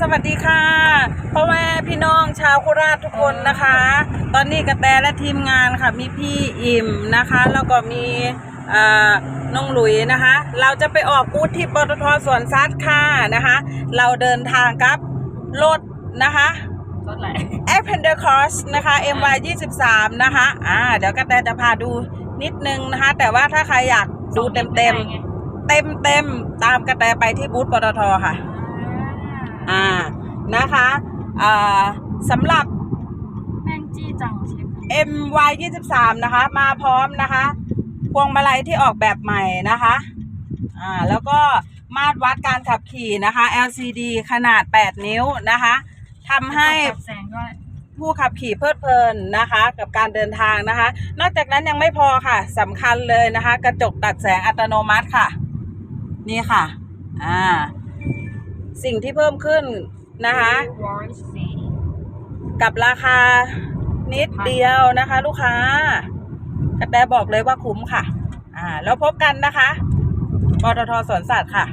สวัสดีค่ะพ่อแม่พี่น้องชาวโคราชทุกคนนะคะ ตอนนี้กระแตและทีมงานค่ะ มีพี่อิ่มนะคะ แล้วก็มีเอ่อน้องหลุยนะคะ เราจะไปออกบูธที่ปตทสวนซัดค่ะนะคะ เราเดินทางกับรถนะคะรถไหล a p p e n d e r Cross นะคะ MY 23 นะคะอ่าเดี๋ยวกระแตจะพาดูนิดนึงนะคะ แต่ว่าถ้าใครอยากดูเต็มเต็มๆเต็มเต็มๆตามกระแตไปที่บูธปตทค่ะอ่า นะคะอ่าสำหรับ แม่งจี้จังเชฟ MY 23นะคะ มาพร้อมนะคะพวงมาลัยที่ออกแบบใหม่นะคะอ่าแล้วก็มาตรวัดการขับขี่นะคะ LCD ขนาด 8 นิ้วนะคะทำให้ปรับแสงด้วยผู้ขับขี่เพลิดเพลินนะคะ กับการเดินทางนะคะ นอกจากนั้นยังไม่พอค่ะสำคัญเลยนะคะ กระจกตัดแสงอัตโนมัติค่ะ นี่ค่ะ อ่า สิ่งที่เพิ่มขึ้น นะคะ กับราคานิดเดียวนะคะ ลูกค้ากระแตบอกเลยว่าคุ้มค่ะ อ่า แล้วพบกันนะคะปตทสวนสัตว์ค่ะ